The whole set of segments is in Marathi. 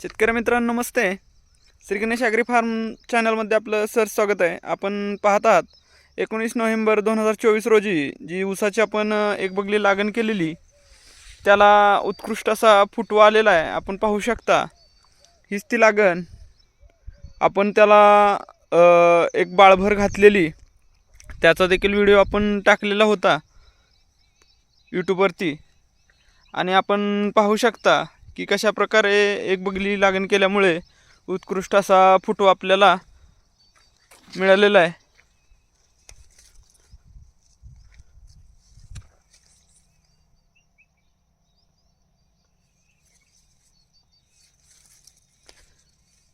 शेतकरी मित्रांनो नमस्ते. श्री गणेश ॲग्री फार्म चॅनलमध्ये आपलं सर स्वागत आहे. आपण पाहत आहात एकोणीस नोव्हेंबर दोन हजार चोवीस रोजी जी ऊसाची आपण एक बगली लागण केलेली त्याला उत्कृष्ट असा फुटवा आलेला आहे. आपण पाहू शकता हीच ती लागण. आपण त्याला एक बाळभर घातलेली. त्याचा देखील व्हिडिओ आपण टाकलेला होता यूट्यूबवरती आणि आपण पाहू शकता की कशा प्रकारे एक बगली लागण केल्यामुळे उत्कृष्ट असा फुटवा आपल्याला मिळालेला आहे.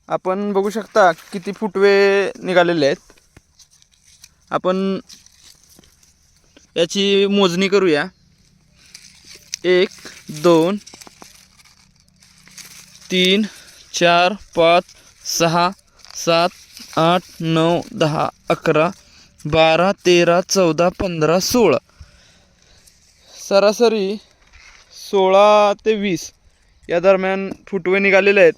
आपण बघू शकता किती फुटवे निघालेले आहेत. आपण याची मोजणी करूया. एक दोन तीन चार पाच सहा सात आठ नऊ दहा अकरा बारा तेरा चौदा पंधरा सोळा. सरासरी सोळा ते वीस या दरम्यान फुटवे निघालेले आहेत.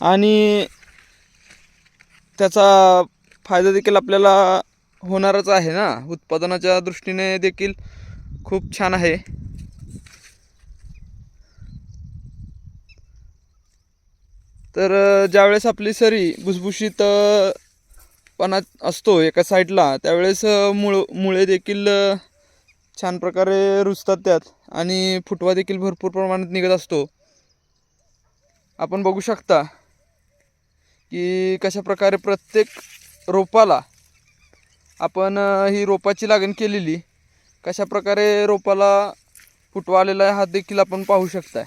आणि त्याचा फायदा देखील आपल्याला होणारच आहे ना? उत्पादनाच्या दृष्टीने देखील खूप छान आहे. तर ज्यावेळेस आपली सरी भुसभुशीत पणा असतो एका साईडला त्यावेळेस मुळ मुळे देखील छान प्रकारे रुजतात त्यात आणि फुटवा देखील भरपूर प्रमाणात निघत असतो. आपण बघू शकता की कशा प्रकारे प्रत्येक रोपाला आपण ही रोपाची लागण केलेली कशा प्रकारे रोपाला फुटवा आलेला आहे हा देखील आपण पाहू शकताय.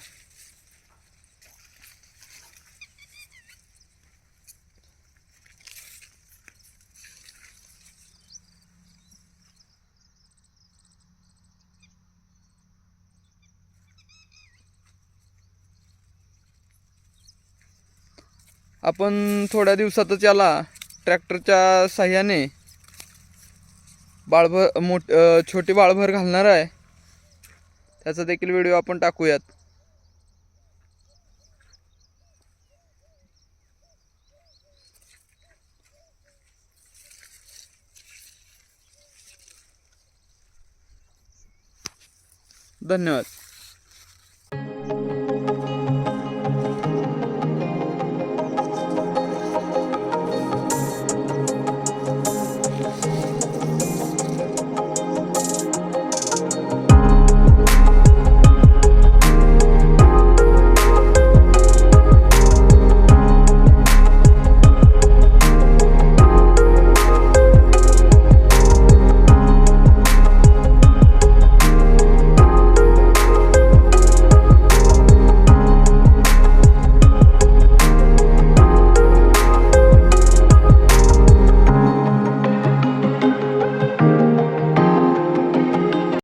आपण थोड्या दिवसातच याला ट्रॅक्टरच्या साह्याने बाळभर मोठ छोटी बाळभर घालणार आहे. त्याचा देखील व्हिडिओ आपण टाकूयात. धन्यवाद.